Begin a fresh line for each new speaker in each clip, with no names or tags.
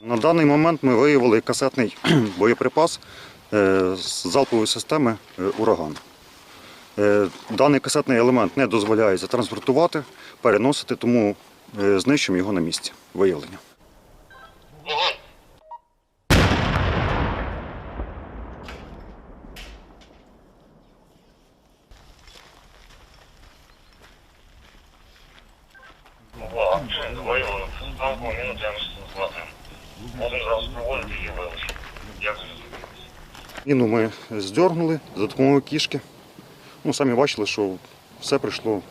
На даний момент ми виявили касетний боєприпас е, з залпової системи е, ураган. Е, Даний касетний елемент не дозволяється транспортувати, переносити, тому знищимо його на місці виявлення.
Увага, виявлено станку мінус 92. Можемо зараз проводити її вилучення. Дякую.
Міну ми здергнули за допомогою кішки. Ну, самі бачили, що все прийшло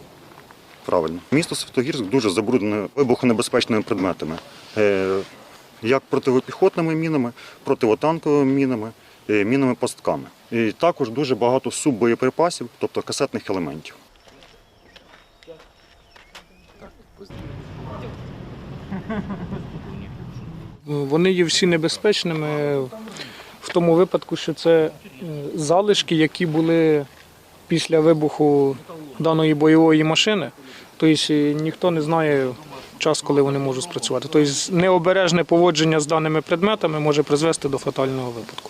правильно. Місто Святогірськ дуже забруднене вибухонебезпечними предметами. Е, Як противопіхотними мінами, противотанковими мінами, е, мінами постками. І також дуже багато суббоєприпасів, тобто касетних елементів.
Вони є всі небезпечними в тому випадку, що це е, залишки, які були після вибуху даної бойової машини. Тобто е, ніхто не знає час, коли вони можуть спрацювати. Тобто необережне поводження з даними предметами може призвести до фатального випадку.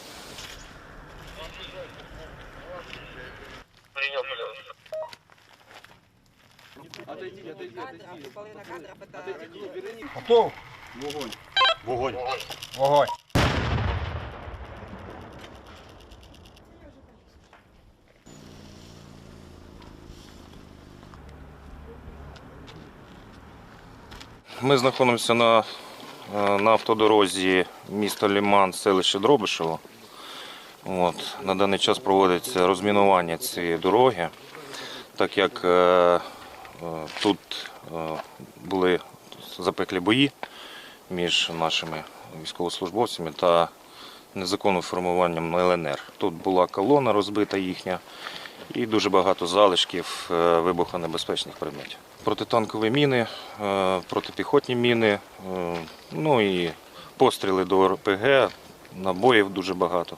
Вогонь.
Вогонь.
Вогонь.
Ми знаходимося на, е, на автодорозі міста Ліман, селище Дробишево. От, на даний час проводиться розмінування цієї дороги, так як е, тут е, були запеклі бої між нашими військовослужбовцями та незаконним формуванням ЛНР. Тут була колона розбита їхня і дуже багато залишків е, вибухонебезпечних предметів. Протитанкові міни, е, протипіхотні міни, е, ну і постріли до РПГ, набоїв дуже багато.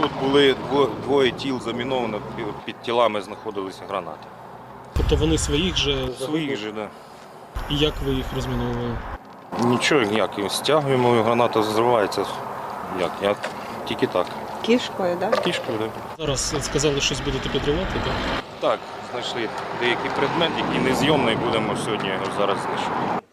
Тут були двоє тіл заміновано, під тілами знаходилися гранати.
Тобто вони своїх же
Своїх же, да.
і як ви їх розміновували?
Нічого, ніяк, стягуємо, і граната зривається. Як? як? тільки так.
Кішкою, да?
Кішкою, так.
Зараз сказали, щось будете підривати, так?
Так, знайшли деякий предмет, який незйомний, будемо сьогодні його зараз знищувати.